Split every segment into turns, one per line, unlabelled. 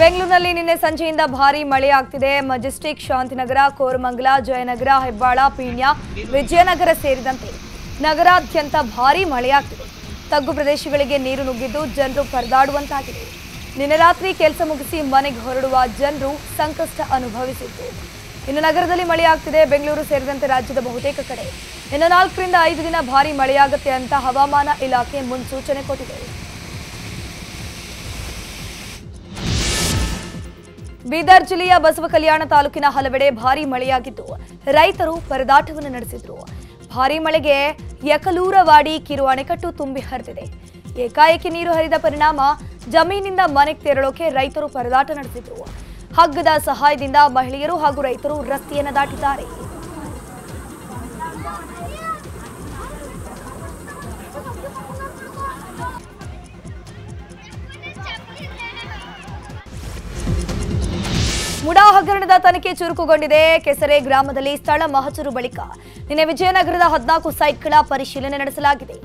ಬೆಂಗಳೂರಿನಲ್ಲಿ ನಿನ್ನೆ ಸಂಜೆಯಿಂದ ಭಾರಿ ಮಳೆಯಾಗ್ತಿದೆ. ಮಜೆಸ್ಟಿಕ್ ಶಾಂತಿನಗರ, ಕೋರಮಂಗಲ, ಜಯನಗರ, ಹೆಬ್ಬಾಳ, ಪೀಣ್ಯ, ವಿಜಯನಗರ ಸೇರಿದಂತೆ ನಗರಾದ್ಯಂತ ಭಾರೀ ಮಳೆಯಾಗ್ತಿದೆ. ತಗ್ಗು ಪ್ರದೇಶಗಳಿಗೆ ನೀರು ನುಗ್ಗಿದ್ದು ಜನರು ಪರದಾಡುವಂತಾಗಿದೆ. ನಿನ್ನೆ ರಾತ್ರಿ ಕೆಲಸ ಮುಗಿಸಿ ಮನೆಗೆ ಹೊರಡುವ ಜನರು ಸಂಕಷ್ಟ ಅನುಭವಿಸಿದ್ದು. ಇನ್ನು ನಗರದಲ್ಲಿ ಮಳೆಯಾಗ್ತಿದೆ. ಬೆಂಗಳೂರು ಸೇರಿದಂತೆ ರಾಜ್ಯದ ಬಹುತೇಕ ಕಡೆ. ಇನ್ನು ನಾಲ್ಕರಿಂದ ಐದು ದಿನ ಭಾರಿ ಮಳೆಯಾಗುತ್ತೆ ಅಂತ ಹವಾಮಾನ ಇಲಾಖೆ ಮುನ್ಸೂಚನೆ ಕೊಟ್ಟಿದೆ. ಬೀದರ್ ಜಿಲ್ಲೆಯ ಬಸವ ಕಲ್ಯಾಣ ತಾಲೂಕಿನ ಹಲವೆಡೆ ಭಾರಿ ಮಳೆಯಾಗಿದ್ದು, ರೈತರು ಪರದಾಟವನ್ನು ನಡೆಸಿದ್ರು. ಭಾರಿ ಮಳೆಗೆ ಯಕಲೂರವಾಡಿ ಕಿರು ಅಣೆಕಟ್ಟು ತುಂಬಿ ಹರಿದಿದೆ. ಏಕಾಏಕಿ ನೀರು ಹರಿದ ಪರಿಣಾಮ ಜಮೀನಿಂದ ಮನೆಗೆ ತೆರಳೋಕೆ ರೈತರು ಪರದಾಟ ನಡೆಸಿದ್ರು. ಹಗ್ಗದ ಸಹಾಯದಿಂದ ಮಹಿಳೆಯರು ಹಾಗೂ ರೈತರು ರಸ್ತೆಯನ್ನು ದಾಟಿದ್ದಾರೆ. ಹಗರಣದ ತನಿಖೆ ಚುರುಕುಗೊಂಡಿದೆ. ಕೆಸರೆ ಗ್ರಾಮದಲ್ಲಿ ಸ್ಥಳ ಮಹಜರು ಬಳಿಕ ನಿನ್ನೆ ವಿಜಯನಗರದ ಹದಿನಾಲ್ಕು ಸೈಟ್ಗಳ ಪರಿಶೀಲನೆ ನಡೆಸಲಾಗಿದೆ.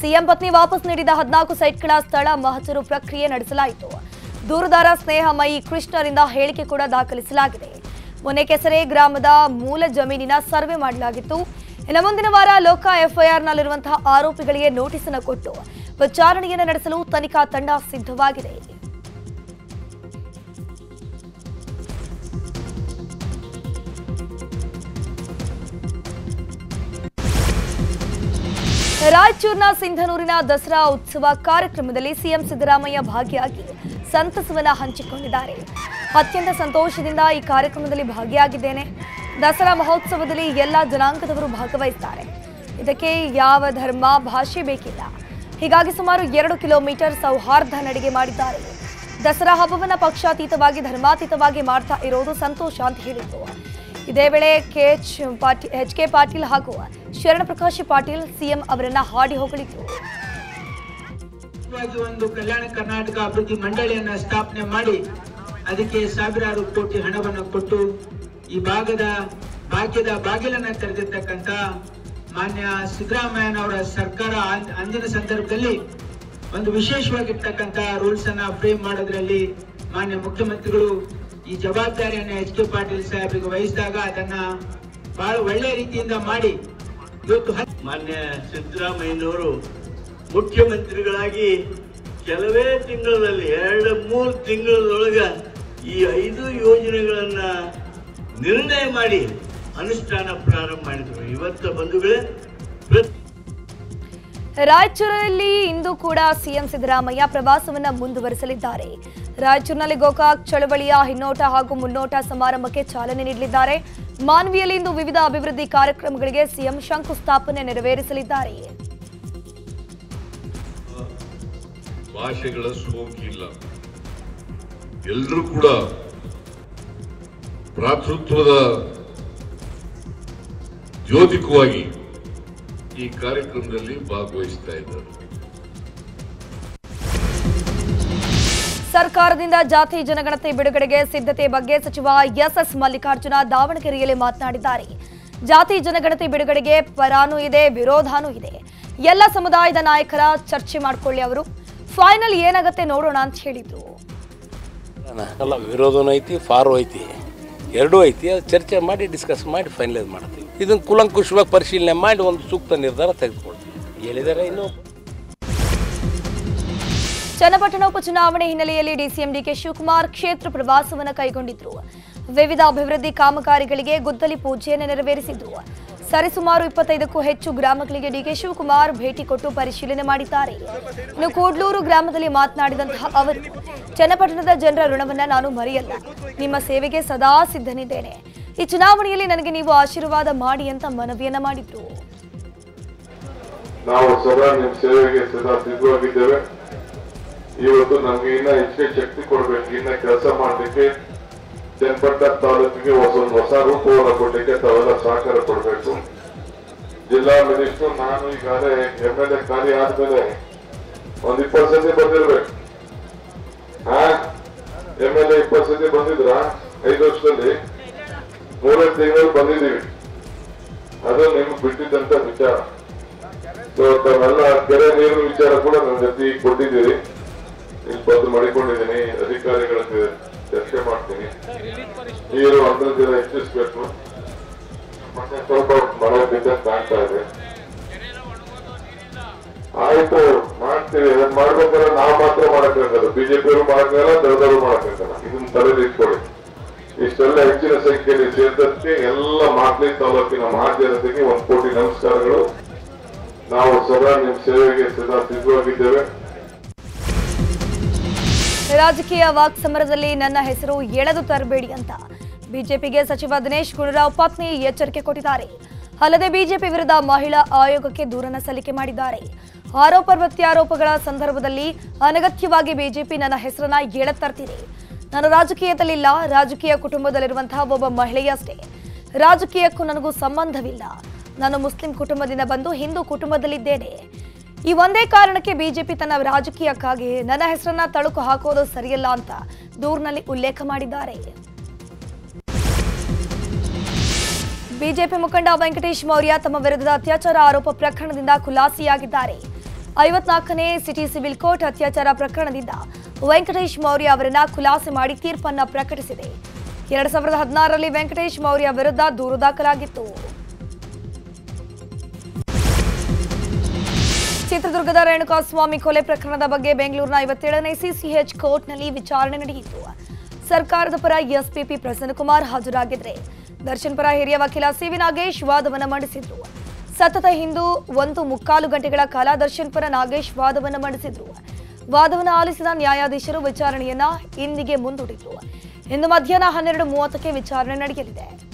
ಸಿಎಂ ಪತ್ನಿ ವಾಪಸ್ ನೀಡಿದ ಹದಿನಾಲ್ಕು ಸೈಟ್ಗಳ ಸ್ಥಳ ಮಹಜರು ಪ್ರಕ್ರಿಯೆ ನಡೆಸಲಾಯಿತು. ದೂರುದಾರ ಸ್ನೇಹಮಯಿ ಕೃಷ್ಣರಿಂದ ಹೇಳಿಕೆ ಕೂಡ ದಾಖಲಿಸಲಾಗಿದೆ. ಮೊನ್ನೆ ಕೆಸರೆ ಗ್ರಾಮದ ಮೂಲ ಜಮೀನಿನ ಸರ್ವೆ ಮಾಡಲಾಗಿತ್ತು. ಇನ್ನು ಮುಂದಿನ ವಾರ ಲೋಕ ಎಫ್ಐಆರ್ನಲ್ಲಿರುವಂತಹ ಆರೋಪಿಗಳಿಗೆ ನೋಟಿಸ್ ಅನ್ನು ಕೊಟ್ಟು ವಿಚಾರಣೆಯನ್ನು ನಡೆಸಲು ತನಿಖಾ ತಂಡ ಸಿದ್ಧವಾಗಿದೆ. ರಾಯಚೂರಿನ ಸಿಂಧನೂರಿನ ದಸರಾ ಉತ್ಸವ ಕಾರ್ಯಕ್ರಮದಲ್ಲಿ ಸಿಎಂ ಸಿದ್ದರಾಮಯ್ಯ ಭಾಗಿಯಾಗಿ ಸಂತಸವನ್ನ ಹಂಚಿಕೊಂಡಿದ್ದಾರೆ. ಅತ್ಯಂತ ಸಂತೋಷದಿಂದ ಈ ಕಾರ್ಯಕ್ರಮದಲ್ಲಿ ಭಾಗಿಯಾಗಿದ್ದೇನೆ. ದಸರಾ ಮಹೋತ್ಸವದಲ್ಲಿ ಎಲ್ಲ ಜನಾಂಗದವರು ಭಾಗವಹಿಸುತ್ತಾರೆ ಇದಕ್ಕೆ ಯಾವ ಧರ್ಮ, ಭಾಷೆ ಬೇಕಿಲ್ಲ. ಹೀಗಾಗಿ ಸುಮಾರು ಎರಡು ಕಿಲೋಮೀಟರ್ ಸೌಹಾರ್ದ ನಡಿಗೆ ಮಾಡಿದ್ದಾರೆ. ದಸರಾ ಹಬ್ಬವನ್ನು ಪಕ್ಷಾತೀತವಾಗಿ, ಧರ್ಮಾತೀತವಾಗಿ ಮಾಡ್ತಾ ಇರೋದು ಸಂತೋಷ ಅಂತ ಹೇಳಿದ್ದು ಇದೇ ವೇಳೆ K H Patil H K Patil ಹಾಗೂ ಶರಣಪ್ರಕಾಶ್ ಪಾಟೀಲ್ ಸಿಎಂ ಅವರನ್ನ ಹಾಡಿ ಹೊಗಳಿದ್ರು.
ಒಂದು ಕಲ್ಯಾಣ ಕರ್ನಾಟಕ ಅಭಿವೃದ್ಧಿ ಮಂಡಳಿಯನ್ನ ಸ್ಥಾಪನೆ ಮಾಡಿ ಅದಕ್ಕೆ ಸಾವಿರಾರು ಕೋಟಿ ಹಣವನ್ನು ಕೊಟ್ಟು ಈ ಭಾಗದ ಭಾಗ್ಯದ ಬಾಗಿಲನ್ನ ತೆರೆದಿರ್ತಕ್ಕಂತ ಮಾನ್ಯ ಸಿದ್ದರಾಮಯ್ಯನವರ ಸರ್ಕಾರ ಅಂದ್- ಅಂದಿನ ಸಂದರ್ಭದಲ್ಲಿ ಒಂದು ವಿಶೇಷವಾಗಿರ್ತಕ್ಕಂಥ ರೂಲ್ಸ್ ಅನ್ನ ಫ್ರೇಮ್ ಮಾಡೋದ್ರಲ್ಲಿ ಮಾನ್ಯ ಮುಖ್ಯಮಂತ್ರಿಗಳು ಈ ಜವಾಬ್ದಾರಿಯನ್ನ ಎಚ್ ಕೆ ಪಾಟೀಲ್ ಸಾಹೇಬರಿಗೆ ವಹಿಸಿದಾಗ ಅದನ್ನ ಬಹಳ ಒಳ್ಳೆ ರೀತಿಯಿಂದ ಮಾಡಿ ಇವತ್ತು
ಮಾನ್ಯ ಸಿದ್ದರಾಮಯ್ಯನವರು ಮುಖ್ಯಮಂತ್ರಿಗಳಾಗಿ ಕೆಲವೇ ತಿಂಗಳಲ್ಲಿ, ಎರಡು ಮೂರು ತಿಂಗಳದೊಳಗ ಈ ಐದು ಯೋಜನೆಗಳನ್ನ ನಿರ್ಣಯ ಮಾಡಿ ಅನುಷ್ಠಾನ ಪ್ರಾರಂಭ ಮಾಡಿದರು. ಇವತ್ತ ಬಂಧುಗಳೇ
ರಾಯಚೂರಲ್ಲಿ ಇಂದು ಕೂಡ ಸಿಎಂ ಸಿದ್ದರಾಮಯ್ಯ ಪ್ರವಾಸವನ್ನು ಮುಂದುವರಿಸಲಿದ್ದಾರೆ. ರಾಯಚೂರಿನಲ್ಲಿ ಗೋಕಾಕ್ ಚಳವಳಿಯ ಹಿನ್ನೋಟ ಹಾಗೂ ಮುನ್ನೋಟ ಸಮಾರಂಭಕ್ಕೆ ಚಾಲನೆ ನೀಡಲಿದ್ದಾರೆ. ಮಾನ್ವಿಯಲ್ಲಿ ಇಂದು ವಿವಿಧ ಅಭಿವೃದ್ಧಿ ಕಾರ್ಯಕ್ರಮಗಳಿಗೆ ಸಿಎಂ ಶಂಕುಸ್ಥಾಪನೆ ನೆರವೇರಿಸಲಿದ್ದಾರೆ.
ಭಾಷೆಗಳ ಸೋಂಕಿಲ್ಲ ಎಲ್ಲರೂ ಕೂಡ ಭ್ರಾತೃತ್ವದ ಜ್ಯೋತಿಕವಾಗಿ ಈ ಕಾರ್ಯಕ್ರಮದಲ್ಲಿ ಭಾಗವಹಿಸ್ತಾ ಇದ್ದಾರೆ.
ಸರ್ಕಾರದಿಂದ ಜಾತಿ ಜನಗಣತಿ ಬಿಡುಗಡೆಗೆ ಸಿದ್ಧತೆ ಬಗ್ಗೆ ಸಚಿವ ಎಸ್ಎಸ್ ಮಲ್ಲಿಕಾರ್ಜುನ ದಾವಣಗೆರೆಯಲ್ಲಿ ಮಾತನಾಡಿದ್ದಾರೆ. ಜಾತಿ ಜನಗಣತಿ ಬಿಡುಗಡೆಗೆ ಪರಾನೂ ಇದೆ, ವಿರೋಧಾನೂ ಇದೆ. ಎಲ್ಲ ಸಮುದಾಯದ ನಾಯಕರ ಚರ್ಚೆ ಮಾಡ್ಕೊಳ್ಳಿ ಅವರು. ಫೈನಲ್ ಏನಾಗುತ್ತೆ ನೋಡೋಣ ಅಂತ ಹೇಳಿದ್ರು
ಅಲ್ಲ, ವಿರೋಧನೂ ಐತಿ, ಫಾರು ಐತಿ. ಎರಡೂ ಐತಿ, ಅದು ಚರ್ಚೆ ಮಾಡಿ ಡಿಸ್ಕಸ್ ಮಾಡಿ ಫೈನಲೈಸ್ ಮಾಡ್ತೀವಿ. ಇದನ್ನು ಕುಲಂಕುಶವಾಗಿ ಪರಿಶೀಲನೆ ಮಾಡಿ ಒಂದು ಸೂಕ್ತ ನಿರ್ಧಾರ ತೆಗೆದುಕೊಳ್ತೀವಿ ಹೇಳಿದರೆ ಇನ್ನು.
ಚನ್ನಪಟ್ಟಣ ಉಪಚುನಾವಣೆ ಹಿನ್ನೆಲೆಯಲ್ಲಿ ಡಿಸಿಎಂ ಡಿಕೆ ಶಿವಕುಮಾರ್ ಕ್ಷೇತ್ರ ಪ್ರವಾಸವನ್ನು ಕೈಗೊಂಡಿದ್ರು. ವಿವಿಧ ಅಭಿವೃದ್ಧಿ ಕಾಮಗಾರಿಗಳಿಗೆ ಗುದ್ದಲಿ ಪೂಜೆಯನ್ನು ನೆರವೇರಿಸಿದ್ರು. ಸರಿಸುಮಾರು ಇಪ್ಪತ್ತೈದಕ್ಕೂ ಹೆಚ್ಚು ಗ್ರಾಮಗಳಿಗೆ ಡಿಕೆ ಶಿವಕುಮಾರ್ ಭೇಟಿ ಕೊಟ್ಟು ಪರಿಶೀಲನೆ ಮಾಡಿದ್ದಾರೆ. ಇನ್ನು ಕೂಡ್ಲೂರು ಗ್ರಾಮದಲ್ಲಿ ಮಾತನಾಡಿದಂತಹ ಅವರು, ಚನ್ನಪಟ್ಟಣದ ಜನರ ಋಣವನ್ನು ನಾನು ಮರೆಯಲ್ಲ. ನಿಮ್ಮ ಸೇವೆಗೆ ಸದಾ ಸಿದ್ಧನಿದ್ದೇನೆ. ಈ ಚುನಾವಣೆಯಲ್ಲಿ ನನಗೆ ನೀವು ಆಶೀರ್ವಾದ ಮಾಡಿ ಅಂತ ಮನವಿಯನ್ನ ಮಾಡಿದ್ರು.
ನಾವು ಸದಾ ನಿಮ್ಮ ಸೇವೆಗೆ ಸದಾ ಸಿದ್ಧವಾಗಿದ್ದೇವೆ. ಇವತ್ತು ನಮ್ಗೆ ಇನ್ನ ಹೆಚ್ಚಿಗೆ ಶಕ್ತಿ ಕೊಡ್ಬೇಕು, ಇನ್ನ ಕೆಲಸ ಮಾಡ್ಲಿಕ್ಕೆ ಜನಪಟ್ಟ ತಾಲೂಕಿಗೆ ಹೊಸ ಹೊಸ ರೂಪವನ್ನು ಕೊಡ್ಲಿಕ್ಕೆ ತಾವೆಲ್ಲ ಸಹಕಾರ ಕೊಡ್ಬೇಕು. ಜಿಲ್ಲಾ ಮಿನಿಸ್ಟರ್, ನಾನು ಈಗಾಗಲೇ ಎಂ ಎಲ್ ಎ ಖಾಲಿ ಆದ್ಮೇಲೆ ಒಂದ್ ಇಪ್ಪತ್ತು ಸತಿ ಬಂದಿರ್ಬೇಕು. ಹಾ? ಎಂ ಎಲ್ ಎ ಇಪ್ಪತ್ತು ಸತಿ ಬಂದಿದ್ರ? ಐದು ವರ್ಷದಲ್ಲಿ? ಮೂರೇ ತಿಂಗಳು ಬಂದಿದ್ದೀವಿ. ಅದು ನಿಮ್ಗೆ ಬಿಟ್ಟಿದ್ದಂತ ವಿಚಾರ. ಸೊ ತಾವೆಲ್ಲ ಕೆರೆ ನೀರು ವಿಚಾರ ಕೂಡ ನನ್ನ ಜೊತೆ ಕೊಟ್ಟಿದ್ದೀರಿ. ಬಂದು ಮಾಡಿಕೊಂಡಿದ್ದೀನಿ ಅಧಿಕಾರಿಗಳ ಚರ್ಚೆ ಮಾಡ್ತೀನಿ. ನೀರು ಅಂತರ್ಜಲ ಹೆಚ್ಚಿಸ್ಬೇಕು. ಮತ್ತೆ ಸ್ವಲ್ಪ ಮಳೆ ಬಿದ್ದಂಗೆ ಕಾಣ್ತಾ ಇದೆ. ಆಯ್ತು, ಮಾಡ್ತೀವಿ. ಅದನ್ನ ಮಾಡ್ಬೇಕಾದ್ರೆ ನಾವು ಮಾತ್ರ ಮಾಡಕ್ಕಾಗಲ್ಲ. ಬಿಜೆಪಿ ಅವರು ಮಾಡಕ್ಕಾಗಲ್ಲ, ದಳದವರು ಮಾಡಕ್ಕಾಗಲ್ಲ. ಇದನ್ನ ತಲೆಯಲ್ಲಿ ಇಟ್ಕೊಳ್ಳಿ. ಇಷ್ಟೆಲ್ಲ ಹೆಚ್ಚಿನ ಸಂಖ್ಯೆಯಲ್ಲಿ ಸೇರಿದಕ್ಕೆ ಎಲ್ಲ ಮಾಕ್ಲಿ ತಾಲೂಕಿನ ಮಹಾಜನತೆಗೆ ಒಂದು ಕೋಟಿ ನಮಸ್ಕಾರಗಳು. ನಾವು ಸದಾ ನಿಮ್ಮ ಸೇವೆಗೆ ಸದಾ ಸಿದ್ಧವಾಗಿದ್ದೇವೆ.
ರಾಜಕೀಯ ವಾಕ್ ಸಮರದಲ್ಲಿ ನನ್ನ ಹೆಸರು ಎಳೆದು ತರಬೇಡಿ ಅಂತ. ಬಿಜೆಪಿಗೆ ಸಚಿವ ದಿನೇಶ್ ಗುಂಡೂರಾವ್ ಪತ್ನಿ ಎಚ್ಚರಿಕೆ ಕೊಟ್ಟಿದ್ದಾರೆ. ಅಲ್ಲದೆ ಬಿಜೆಪಿ ವಿರುದ್ಧ ಮಹಿಳಾ ಆಯೋಗಕ್ಕೆ ದೂರನ ಸಲ್ಲಿಕೆ ಮಾಡಿದ್ದಾರೆ. ಆರೋಪ ಪ್ರತ್ಯಾರೋಪಗಳ ಸಂದರ್ಭದಲ್ಲಿ ಅನಗತ್ಯವಾಗಿ ಬಿಜೆಪಿ ನನ್ನ ಹೆಸರನ್ನ ಎಳೆತರ್ತಿದೆ ನಾನು ರಾಜಕೀಯದಲ್ಲಿಲ್ಲ, ರಾಜಕೀಯ ಕುಟುಂಬದಲ್ಲಿರುವಂತಹ ಒಬ್ಬ ಮಹಿಳೆಯಷ್ಟೇ. ರಾಜಕೀಯಕ್ಕೂ ನನಗೂ ಸಂಬಂಧವಿಲ್ಲ. ನಾನು ಮುಸ್ಲಿಂ ಕುಟುಂಬದಿಂದ ಬಂದು ಹಿಂದೂ ಕುಟುಂಬದಲ್ಲಿದ್ದೇನೆ. ಈ ಒಂದೇ ಕಾರಣಕ್ಕೆ ಬಿಜೆಪಿ ತನ್ನ ರಾಜಕೀಯಕ್ಕಾಗಿ ನನ್ನ ಹೆಸರನ್ನ ತಳುಕು ಹಾಕೋದು ಸರಿಯಲ್ಲ ಅಂತ ದೂರಿನಲ್ಲಿ ಉಲ್ಲೇಖ ಮಾಡಿದ್ದಾರೆ. ಬಿಜೆಪಿ ಮುಖಂಡ ವೆಂಕಟೇಶ್ ಮೌರ್ಯ ತಮ್ಮ ವಿರುದ್ಧದ ಅತ್ಯಾಚಾರ ಆರೋಪ ಪ್ರಕರಣದಿಂದ ಖುಲಾಸೆಯಾಗಿದ್ದಾರೆ. ಐವತ್ನಾಲ್ಕನೇ ಸಿಟಿ ಸಿವಿಲ್ ಕೋರ್ಟ್ ಅತ್ಯಾಚಾರ ಪ್ರಕರಣದಿಂದ ವೆಂಕಟೇಶ್ ಮೌರ್ಯ ಅವರನ್ನ ಖುಲಾಸೆ ಮಾಡಿ ತೀರ್ಪನ್ನ ಪ್ರಕಟಿಸಿದೆ. ಎರಡ್ ಸಾವಿರದ ಹದಿನಾರರಲ್ಲಿ ವೆಂಕಟೇಶ್ ಮೌರ್ಯ ವಿರುದ್ಧ ದೂರು ದಾಖಲಾಗಿತ್ತು. ಚಿತ್ರದುರ್ಗದ ರೇಣುಕಾಸ್ವಾಮಿ ಕೊಲೆ ಪ್ರಕರಣದ ಬಗ್ಗೆ ಬೆಂಗಳೂರಿನ ಐವತ್ತೇಳನೇ ಸಿಸಿಎಚ್ ಕೋರ್ಟ್ನಲ್ಲಿ ವಿಚಾರಣೆ ನಡೆಯಿತು. ಸರ್ಕಾರದ ಪರ ಎಸ್ಪಿಪಿ ಪ್ರಸನ್ನಕುಮಾರ್ ಹಾಜರಾಗಿದ್ರೆ ದರ್ಶನ್ ಪರ ಹಿರಿಯ ವಕೀಲ ಸಿವಿ ನಾಗೇಶ್ ವಾದವನ್ನು ಮಂಡಿಸಿದ್ರು. ಸತತ ಹಿಂದೂ ಒಂದು ಮುಕ್ಕಾಲು ಗಂಟೆಗಳ ಕಾಲ ದರ್ಶನ್ ಪರ ನಾಗೇಶ್ ವಾದವನ್ನು ಮಂಡಿಸಿದ್ರು. ವಾದವನ್ನು ಆಲಿಸಿದ ನ್ಯಾಯಾಧೀಶರು ವಿಚಾರಣೆಯನ್ನ ಇಂದಿಗೆ ಮುಂದೂಡಿದ್ರು. ಇಂದು ಮಧ್ಯಾಹ್ನ ಹನ್ನೆರಡು ಮೂವತ್ತಕ್ಕೆ ವಿಚಾರಣೆ ನಡೆಯಲಿದೆ.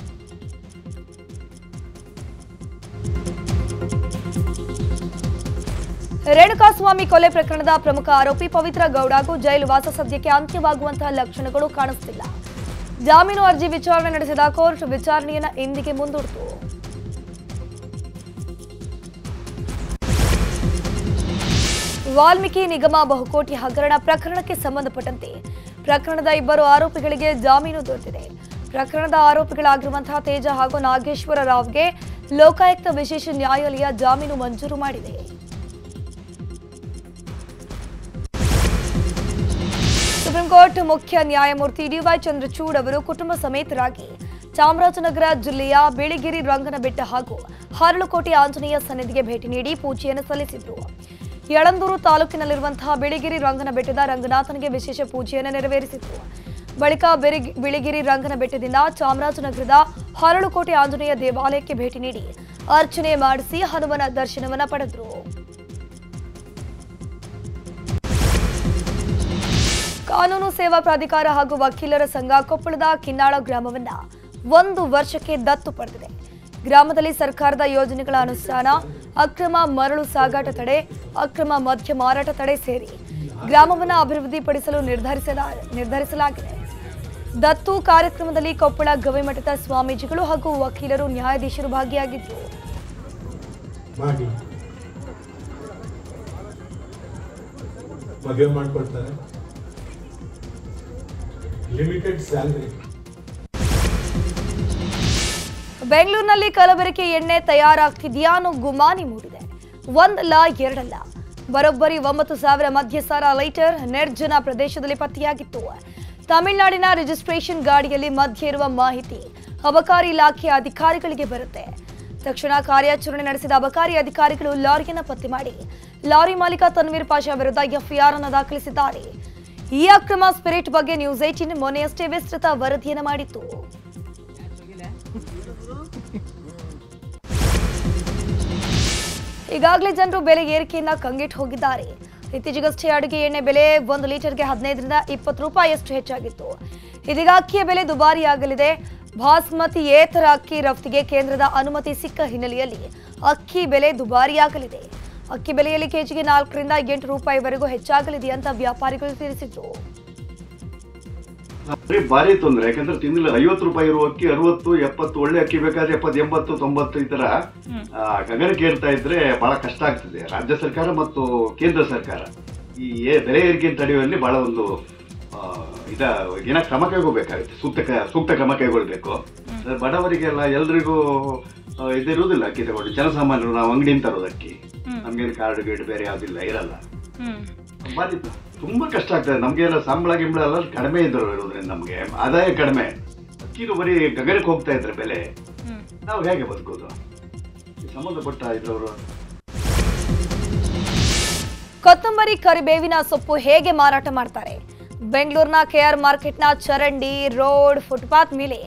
ರೇಣುಕಾಸ್ವಾಮಿ ಕೊಲೆ ಪ್ರಕರಣದ ಪ್ರಮುಖ ಆರೋಪಿ ಪವಿತ್ರ ಗೌಡ ಹಾಗೂ ಜೈಲು ವಾಸ ಸದ್ಯಕ್ಕೆ ಅಂತ್ಯವಾಗುವಂತಹ ಲಕ್ಷಣಗಳು ಕಾಣಿಸುತ್ತಿಲ್ಲ ಜಾಮೀನು ಅರ್ಜಿ ವಿಚಾರಣೆ ನಡೆಸಿದ ಕೋರ್ಟ್ ವಿಚಾರಣೆಯನ್ನು ಇಂದಿಗೆ ಮುಂದೂಡಿತು. ವಾಲ್ಮೀಕಿ ನಿಗಮ ಬಹುಕೋಟಿ ಹಗರಣ ಪ್ರಕರಣಕ್ಕೆ ಸಂಬಂಧಪಟ್ಟಂತೆ ಪ್ರಕರಣದ ಇಬ್ಬರು ಆರೋಪಿಗಳಿಗೆ ಜಾಮೀನು ದೊರೆತಿದೆ. ಪ್ರಕರಣದ ಆರೋಪಿಗಳಾಗಿರುವಂತಹ ತೇಜ ಹಾಗೂ ನಾಗೇಶ್ವರ ರಾವ್ಗೆ ಲೋಕಾಯುಕ್ತ ವಿಶೇಷ ನ್ಯಾಯಾಲಯ ಜಾಮೀನು ಮಂಜೂರು ಮಾಡಿದೆ. ಸುಪ್ರೀಂ ಕೋರ್ಟ್ ಮುಖ್ಯ ನ್ಯಾಯಮೂರ್ತಿ ಡಿವೈ ಚಂದ್ರಚೂಡ್ ಅವರು ಕುಟುಂಬ ಸಮೇತರಾಗಿ ಚಾಮರಾಜನಗರ ಜಿಲ್ಲೆಯ ಬಿಳಿಗಿರಿ ರಂಗನಬೆಟ್ಟ ಹಾಗೂ ಹರಳುಕೋಟೆ ಆಂಜನೇಯ ಸನ್ನಿಧಿಗೆ ಭೇಟಿ ನೀಡಿ ಪೂಜೆಯನ್ನು ಸಲ್ಲಿಸಿದ್ರು. ಯಳಂದೂರು ತಾಲೂಕಿನಲ್ಲಿರುವಂತಹ ಬಿಳಿಗಿರಿ ರಂಗನಬೆಟ್ಟದ ರಂಗನಾಥನಿಗೆ ವಿಶೇಷ ಪೂಜೆಯನ್ನು ನೆರವೇರಿಸಿತು ಬಳಿಕ ಬಿಳಿಗಿರಿ ರಂಗನಬೆಟ್ಟದಿಂದ ಚಾಮರಾಜನಗರದ ಹರಳುಕೋಟೆ ಆಂಜನೇಯ ದೇವಾಲಯಕ್ಕೆ ಭೇಟಿ ನೀಡಿ ಅರ್ಚನೆ ಮಾಡಿಸಿ ಹನುಮನ ದರ್ಶನವನ್ನು ಪಡೆದರು. ಕಾನೂನು ಸೇವಾ ಪ್ರಾಧಿಕಾರ ಹಾಗೂ ವಕೀಲರ ಸಂಘ ಕೊಪ್ಪಳದ ಕಿನ್ನಾಳ ಗ್ರಾಮವನ್ನ ಒಂದು ವರ್ಷಕ್ಕೆ ದತ್ತು ಪಡೆದಿದೆ. ಗ್ರಾಮದಲ್ಲಿ ಸರ್ಕಾರದ ಯೋಜನೆಗಳ ಅನುಷ್ಠಾನ, ಅಕ್ರಮ ಮರಳು ಸಾಗಾಟ ತಡೆ, ಅಕ್ರಮ ಮದ್ಯ ಮಾರಾಟ ತಡೆ ಸೇರಿ ಗ್ರಾಮವನ್ನು ಅಭಿವೃದ್ಧಿಪಡಿಸಲು ನಿರ್ಧರಿಸಲ ನಿರ್ಧರಿಸಲಾಗಿದೆ. ದತ್ತು ಕಾರ್ಯಕ್ರಮದಲ್ಲಿ ಕೊಪ್ಪಳ ಗವಿಮಠದ ಸ್ವಾಮೀಜಿಗಳು ಹಾಗೂ ವಕೀಲರು ನ್ಯಾಯಾಧೀಶರು ಭಾಗಿಯಾಗಿದ್ದರು
ಲಿಮಿಟೆಡ್ ಸ್ಯಾಲರಿ
ಬೆಂಗಳೂರಿನಲ್ಲಿ ಕಲಬೆರಕೆ ಎಣ್ಣೆ ತಯಾರಾಗ್ತಿದೆಯಾ ಅನ್ನೋ ಗುಮಾನಿ ಮೂಡಿದೆ. ಒಂದಲ್ಲ ಎರಡಲ್ಲ ಬರೋಬ್ಬರಿ ಒಂಬತ್ತು ಸಾವಿರ ಮದ್ಯಸಾರ ಲೈಟರ್ ನಿರ್ಜನ ಪ್ರದೇಶದಲ್ಲಿ ಪತ್ತೆಯಾಗಿತ್ತು. ತಮಿಳುನಾಡಿನ ರಿಜಿಸ್ಟ್ರೇಷನ್ ಗಾಡಿಯಲ್ಲಿ ಮಧ್ಯ ಇರುವ ಮಾಹಿತಿ ಅಬಕಾರಿ ಇಲಾಖೆಯ ಅಧಿಕಾರಿಗಳಿಗೆ ಬರುತ್ತೆ. ತಕ್ಷಣ ಕಾರ್ಯಾಚರಣೆ ನಡೆಸಿದ ಅಬಕಾರಿ ಅಧಿಕಾರಿಗಳು ಲಾರಿಯನ್ನು ಪತ್ತೆ ಮಾಡಿ. ಲಾರಿ ಮಾಲೀಕ ತನ್ವೀರ್ ಪಾಷಾ ವಿರುದ್ಧ ಎಫ್ಐಆರ್ ಅನ್ನು ದಾಖಲಿಸಿದ್ದಾರೆ. ಈ ಅಕ್ರಮ ಸ್ಪಿರಿಟ್ ಬಗ್ಗೆ ನ್ಯೂಸ್ ಏಟಿನ್ ಮೊನ್ನೆಯಷ್ಟೇ ವಿಸ್ತೃತ ವರದಿಯನ್ನು ಮಾಡಿತ್ತು. ಈಗಾಗಲೇ ಜನರು ಬೆಲೆ ಏರಿಕೆಯಿಂದ ಕಂಗೆಟ್ಟು ಹೋಗಿದ್ದಾರೆ. ಇತ್ತೀಚೆಗಷ್ಟೇ ಅಡುಗೆ ಎಣ್ಣೆ ಬೆಲೆ ಒಂದು ಲೀಟರ್ಗೆ ಹದಿನೈದರಿಂದ ಇಪ್ಪತ್ತು ರೂಪಾಯಿಯಷ್ಟು ಹೆಚ್ಚಾಗಿತ್ತು. ಇದೀಗ ಅಕ್ಕಿಯ ಬೆಲೆ ದುಬಾರಿಯಾಗಲಿದೆ. ಬಾಸ್ಮತಿ ಏತರ ಅಕ್ಕಿ ರಫ್ತಿಗೆ ಕೇಂದ್ರದ ಅನುಮತಿ ಸಿಕ್ಕ ಹಿನ್ನೆಲೆಯಲ್ಲಿ ಅಕ್ಕಿ ಬೆಲೆ ದುಬಾರಿಯಾಗಲಿದೆ. ಅಕ್ಕಿ ಬೆಲೆಯಲ್ಲಿ ಕೆಜಿಗೆ ನಾಲ್ಕರಿಂದ ಎಂಟು ರೂಪಾಯಿವರೆಗೂ ಹೆಚ್ಚಾಗಲಿದೆ ಅಂತ ವ್ಯಾಪಾರಿಗಳು ತಿಳಿಸಿದ್ರು.
ಬರೀ ಭಾರಿ ತೊಂದರೆ ಯಾಕಂದ್ರೆ ತಿಂಗಳ ಐವತ್ತು ರೂಪಾಯಿ ಇರುವ ಅಕ್ಕಿ ಅರವತ್ತು ಎಪ್ಪತ್ತು ಒಳ್ಳೆ ಅಕ್ಕಿ ಬೇಕಾದ್ರೆ ಎಪ್ಪತ್ತು ಎಂಬತ್ತು ತೊಂಬತ್ತು ಈ ತರ ಆ, ಗಗನಕ್ಕೆ ಏರ್ತಾ ಇದ್ರೆ ಬಹಳ ಕಷ್ಟ ಆಗ್ತದೆ. ರಾಜ್ಯ ಸರ್ಕಾರ ಮತ್ತು ಕೇಂದ್ರ ಸರ್ಕಾರ ಈ ಬೆಲೆ ಏರಿಕೆ ತಡೆಯುವಲ್ಲಿ ಬಹಳ ಒಂದು ಆ, ಇದ ಏನ ಕ್ರಮ ಕೈಗೊಳ್ಬೇಕಾಗುತ್ತೆ. ಸೂಕ್ತ ಕ- ಸೂಕ್ತ ಕ್ರಮ ಕೈಗೊಳ್ಬೇಕು. ಬಡವರಿಗೆಲ್ಲ ಎಲ್ರಿಗೂ ಇದಿರುವುದಿಲ್ಲ ಅಕ್ಕಿ ತಗೊಂಡು. ಜನಸಾಮಾನ್ಯರು ನಾವು ಅಂಗಡಿಯಿಂದ ತರೋದು ಅಕ್ಕಿ ನಮ್ಗೇನು ಕಾರ್ಡ್ ಗೇಟ್ ಬೇರೆ ಯಾವ್ದಿಲ್ಲ ಇರಲ್ಲ. ಭಾರಿ ತುಂಬಾ ಕಷ್ಟ ಆಗ್ತದೆ. ನಮ್ಗೆಲ್ಲ ಸಂಬಳ ಗಿಂಬಳ ಎಲ್ಲ ಕಡಿಮೆ ಇದ್ರು ಇರೋದ್ರಿಂದ ನಮ್ಗೆ. ಆದಾಯ ಕಡಿಮೆ. ಅಕ್ಕಿದು ಬರೀ ಗಗನಕ್ಕೆ ಹೋಗ್ತಾ ಇದ್ರೆ ಬೆಲೆ. ನಾವು ಹೇಗೆ ಬದುಕೋದು? ಸಂಬಂಧಪಟ್ಟ ಇದ್ರವರು
ಕೊತ್ತಂಬರಿ ಕರಿಬೇವಿನ ಸೊಪ್ಪು ಹೇಗೆ ಮಾರಾಟ ಮಾಡ್ತಾರೆ? ಬೆಂಗಳೂರಿನ ಕೆಆರ್ ಮಾರ್ಕೆಟ್ನ ಚರಂಡಿ ರೋಡ್ ಫುಟ್ಪಾತ್ ಮೇಲೆ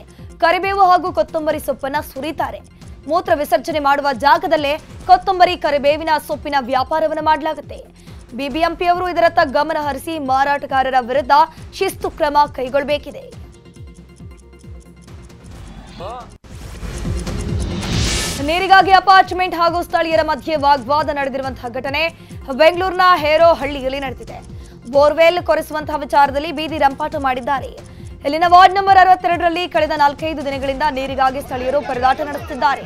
ಕರಿಬೇವು ಹಾಗೂ ಕೊತ್ತಂಬರಿ ಸೊಪ್ಪನ್ನ ಸುರಿತಾರೆ. ಮೂತ್ರ ವಿಸರ್ಜನೆ ಮಾಡುವ ಜಾಗದಲ್ಲೇ ಕೊತ್ತಂಬರಿ, ಕರಿಬೇವಿನ ಸೊಪ್ಪಿನ ವ್ಯಾಪಾರವನ್ನು ಮಾಡಲಾಗುತ್ತೆ. ಬಿಬಿಎಂಪಿಯವರು ಇದರತ್ತ ಗಮನ ಹರಿಸಿ ಮಾರಾಟಗಾರರ ವಿರುದ್ಧ ಶಿಸ್ತು ಕ್ರಮ ಕೈಗೊಳ್ಳಬೇಕಿದೆ. ನೀರಿಗಾಗಿ ಅಪಾರ್ಟ್ಮೆಂಟ್ ಹಾಗೂ ಸ್ಥಳೀಯರ ಮಧ್ಯೆ ವಾಗ್ವಾದ ನಡೆದಿರುವಂತಹ ಘಟನೆ ಬೆಂಗಳೂರಿನ ಹೇರೋ ಹಳ್ಳಿಯಲ್ಲಿ ನಡೆದಿದೆ. ಬೋರ್ವೆಲ್ ಕೊರೆಸುವಂತಹ ವಿಚಾರದಲ್ಲಿ ಬೀದಿ ರಂಪಾಟ ಮಾಡಿದ್ದಾರೆ. ಇಲ್ಲಿನ ವಾರ್ಡ್ ನಂಬರ್ ಅರವತ್ತೆರಡರಲ್ಲಿ ಕಳೆದ ನಾಲ್ಕೈದು ದಿನಗಳಿಂದ ನೀರಿಗಾಗಿ ಸ್ಥಳೀಯರು ಪರದಾಟ ನಡೆಸುತ್ತಿದ್ದಾರೆ.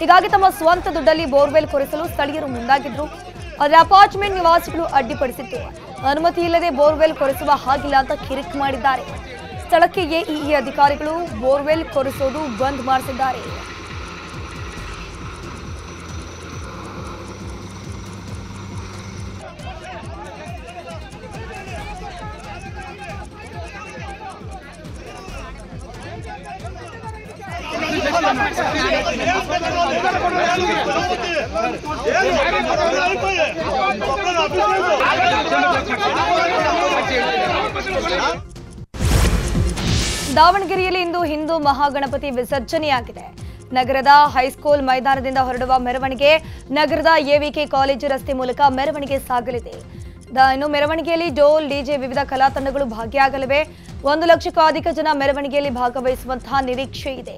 ಹೀಗಾಗಿ ತಮ್ಮ ಸ್ವಂತ ದುಡ್ಡಲ್ಲಿ ಬೋರ್ವೆಲ್ ಕೊರೆಸಲು ಸ್ಥಳೀಯರು ಮುಂದಾಗಿದ್ರು. ಆದರೆ ಅಪಾರ್ಟ್ಮೆಂಟ್ ನಿವಾಸಿಗಳು ಅಡ್ಡಿಪಡಿಸಿತ್ತು ಅನುಮತಿ ಇಲ್ಲದೆ ಬೋರ್ವೆಲ್ ಕೊರೆಸುವ ಹಾಗಿಲ್ಲ ಅಂತ ಕಿರಿಕ್ ಮಾಡಿದ್ದಾರೆ. ಸ್ಥಳಕ್ಕೆ ಎಇಇ ಅಧಿಕಾರಿಗಳು ಬೋರ್ವೆಲ್ ಕೊರೆಸೋದು ಬಂದ್ ಮಾಡಿಸಿದ್ದಾರೆ. ದಾವಣಗೆರೆಯಲ್ಲಿ ಇಂದು ಹಿಂದೂ ಮಹಾಗಣಪತಿ ವಿಸರ್ಜನೆಯಾಗಿದೆ. ನಗರದ ಹೈಸ್ಕೂಲ್ ಮೈದಾನದಿಂದ ಹೊರಡುವ ಮೆರವಣಿಗೆ ನಗರದ ಎವಿಕೆ ಕಾಲೇಜು ರಸ್ತೆ ಮೂಲಕ ಮೆರವಣಿಗೆ ಸಾಗಲಿದೆ. ಇನ್ನು ಮೆರವಣಿಗೆಯಲ್ಲಿ ಡೋಲ್, ಡಿಜೆ ವಿವಿಧ ಕಲಾ ತಂಡಗಳು ಭಾಗಿಯಾಗಲಿವೆ. ಒಂದು ಲಕ್ಷಕ್ಕೂ ಅಧಿಕ ಜನ ಮೆರವಣಿಗೆಯಲ್ಲಿ ಭಾಗವಹಿಸುವಂತಹ ನಿರೀಕ್ಷೆ ಇದೆ.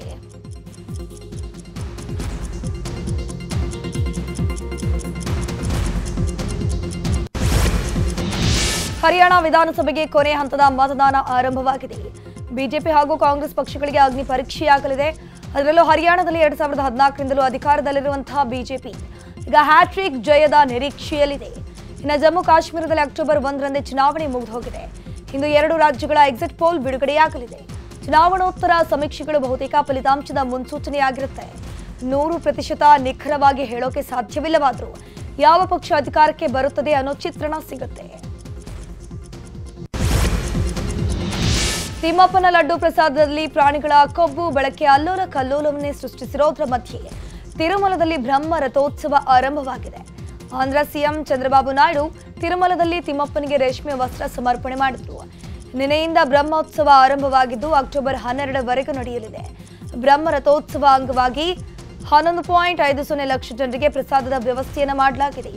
ಹರಿಯಾಣ ವಿಧಾನಸಭೆಗೆ ಕೊನೆ ಹಂತದ ಮತದಾನ ಆರಂಭವಾಗಿದೆ. ಬಿಜೆಪಿ ಹಾಗೂ ಕಾಂಗ್ರೆಸ್ ಪಕ್ಷಗಳಿಗೆ ಅಗ್ನಿ ಪರೀಕ್ಷೆಯಾಗಲಿದೆ. ಅದರಲ್ಲೂ ಹರಿಯಾಣದಲ್ಲಿ ಎರಡ್ ಸಾವಿರದ ಹದಿನಾಲ್ಕರಿಂದಲೂ ಅಧಿಕಾರದಲ್ಲಿರುವಂತಹ ಬಿಜೆಪಿ ಈಗ ಹ್ಯಾಟ್ರಿಕ್ ಜಯದ ನಿರೀಕ್ಷೆಯಲ್ಲಿದೆ. ಇನ್ನು ಜಮ್ಮು ಕಾಶ್ಮೀರದಲ್ಲಿ ಅಕ್ಟೋಬರ್ ಒಂದರಂದೇ ಚುನಾವಣೆ ಮುಗಿದು ಹೋಗಿದೆ ಇಂದು ಎರಡು ರಾಜ್ಯಗಳ ಎಕ್ಸಿಟ್ ಪೋಲ್ ಬಿಡುಗಡೆಯಾಗಲಿದೆ. ಚುನಾವಣೋತ್ತರ ಸಮೀಕ್ಷೆಗಳು ಬಹುತೇಕ ಫಲಿತಾಂಶದ ಮುನ್ಸೂಚನೆಯಾಗಿರುತ್ತೆ. ನೂರು ಪ್ರತಿಶತ ನಿಖರವಾಗಿ ಹೇಳೋಕೆ ಸಾಧ್ಯವಿಲ್ಲವಾದರೂ ಯಾವ ಪಕ್ಷ ಅಧಿಕಾರಕ್ಕೆ ಬರುತ್ತದೆ ಅನ್ನೋ ಚಿತ್ರಣ ಸಿಗುತ್ತೆ. ತಿಮ್ಮಪ್ಪನ ಲಡ್ಡು ಪ್ರಸಾದದಲ್ಲಿ ಪ್ರಾಣಿಗಳ ಕೊಬ್ಬು, ಬಳಕೆ, ಅಲ್ಲೋಲ ಕಲ್ಲೋಲವನ್ನೇ ಸೃಷ್ಟಿಸಿರೋದ್ರ ಮಧ್ಯೆ ತಿರುಮಲದಲ್ಲಿ ಬ್ರಹ್ಮ ರಥೋತ್ಸವ ಆರಂಭವಾಗಿದೆ. ಆಂಧ್ರ ಸಿಎಂ ಚಂದ್ರಬಾಬು ನಾಯ್ಡು ತಿರುಮಲದಲ್ಲಿ ತಿಮ್ಮಪ್ಪನಿಗೆ ರೇಷ್ಮೆ ವಸ್ತ್ರ ಸಮರ್ಪಣೆ ಮಾಡಿದ್ರು. ನಿನ್ನೆಯಿಂದ ಬ್ರಹ್ಮೋತ್ಸವ ಆರಂಭವಾಗಿದ್ದು ಅಕ್ಟೋಬರ್ ಹನ್ನೆರಡರವರೆಗೂ ನಡೆಯಲಿದೆ. ಬ್ರಹ್ಮ ರಥೋತ್ಸವ ಅಂಗವಾಗಿ ಹನ್ನೊಂದು ಪಾಯಿಂಟ್ ಐದು ಸೊನ್ನೆ ಲಕ್ಷ ಜನರಿಗೆ ಪ್ರಸಾದದ ವ್ಯವಸ್ಥೆಯನ್ನು ಮಾಡಲಾಗಿದೆ.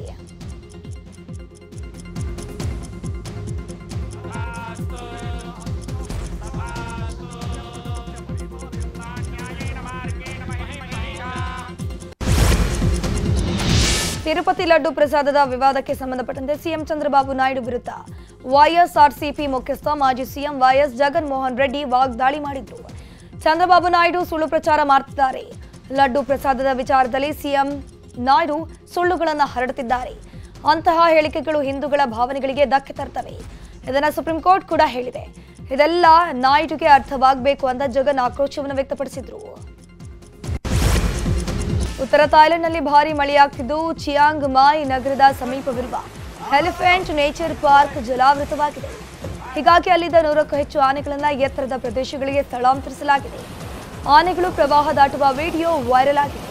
ತಿರುಪತಿ ಲಡ್ಡು ಪ್ರಸಾದದ ವಿವಾದಕ್ಕೆ ಸಂಬಂಧಪಟ್ಟಂತೆ ಸಿಎಂ ಚಂದ್ರಬಾಬು ನಾಯ್ಡು ವಿರುದ್ಧ ವೈಎಸ್ಆರ್ಸಿಪಿ ಮುಖ್ಯಸ್ಥ ಮಾಜಿ ಸಿಎಂ ವೈಎಸ್ ಜಗನ್ಮೋಹನ್ ರೆಡ್ಡಿ ವಾಗ್ದಾಳಿ ಮಾಡಿದ್ರು. ಚಂದ್ರಬಾಬು ನಾಯ್ಡು ಸುಳ್ಳು ಪ್ರಚಾರ ಮಾಡ್ತಿದ್ದಾರೆ. ಲಡ್ಡು ಪ್ರಸಾದದ ವಿಚಾರದಲ್ಲಿ ಸಿಎಂ ನಾಯ್ಡು ಸುಳ್ಳುಗಳನ್ನು ಹರಡುತ್ತಿದ್ದಾರೆ. ಅಂತಹ ಹೇಳಿಕೆಗಳು ಹಿಂದೂಗಳ ಭಾವನೆಗಳಿಗೆ ಧಕ್ಕೆ ತರ್ತವೆ. ಇದನ್ನು ಸುಪ್ರೀಂ ಕೋರ್ಟ್ ಕೂಡ ಹೇಳಿದೆ. ಇದೆಲ್ಲ ನಾಯ್ಡುಗೆ ಅರ್ಥವಾಗಬೇಕು ಅಂತ ಜಗನ್ ಆಕ್ರೋಶವನ್ನು ವ್ಯಕ್ತಪಡಿಸಿದ್ರು. ಉತ್ತರ ಥಾಯ್ಲೆಂಡ್ನಲ್ಲಿ ಭಾರಿ ಮಳೆಯಾಗ್ತಿದ್ದು, ಚಿಯಾಂಗ್ ಮಾಯ್ ನಗರದ ಸಮೀಪವಿರುವ ಎಲಿಫೆಂಟ್ ನೇಚರ್ ಪಾರ್ಕ್ ಜಲಾವೃತವಾಗಿದೆ. ಹೀಗಾಗಿ ಅಲ್ಲಿದ್ದ ನೂರಕ್ಕೂ ಹೆಚ್ಚು ಆನೆಗಳನ್ನು ಎತ್ತರದ ಪ್ರದೇಶಗಳಿಗೆ ಸ್ಥಳಾಂತರಿಸಲಾಗಿದೆ. ಆನೆಗಳು ಪ್ರವಾಹ ದಾಟುವ ವಿಡಿಯೋ ವೈರಲ್ ಆಗಿದೆ.